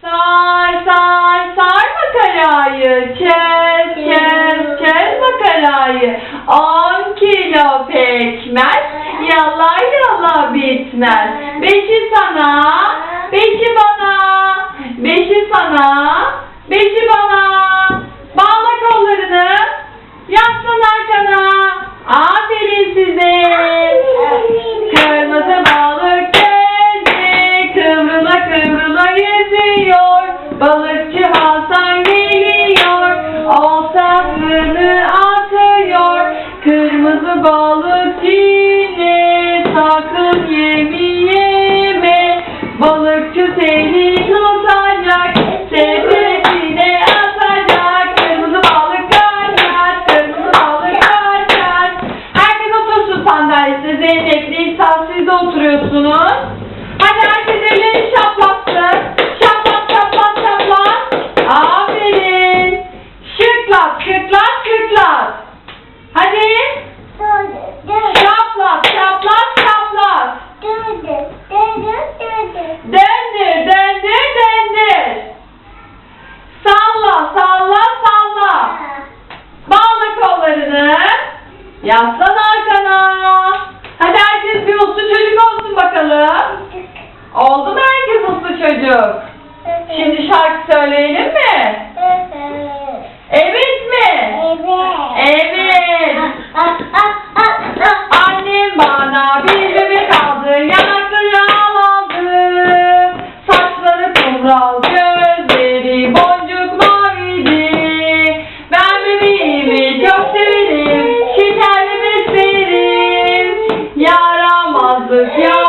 Sar sar sar makarayı, çöz çöz çöz makarayı. On kilo pekmez, yala yala bitmez. Beşi sana, beşi bana, Kırmızı balık yine sakın yemi yeme. Balıkçı seni tutacak, sepetine atacak. Kırmızı balık kaçar, kırmızı balık kaçar. Herkes otursun sandalyesine. Zeynep, Nisa siz de oturuyorsunuz. Hadi herkes ellerini şaplatsın. Şaplat, şaplat, şaplat. Aferin. Şıklat, şıklat, şıklat. Hadi. Şaplat, şaplat, şaplat. Döndür, döndür, döndür. Salla, salla, salla. Bağla kollarını. Yaslan arkana. Hadi herkes bir uslu çocuk olsun bakalım. Oldu mu herkes uslu çocuk? Şimdi şarkı söyleyelim Yeah.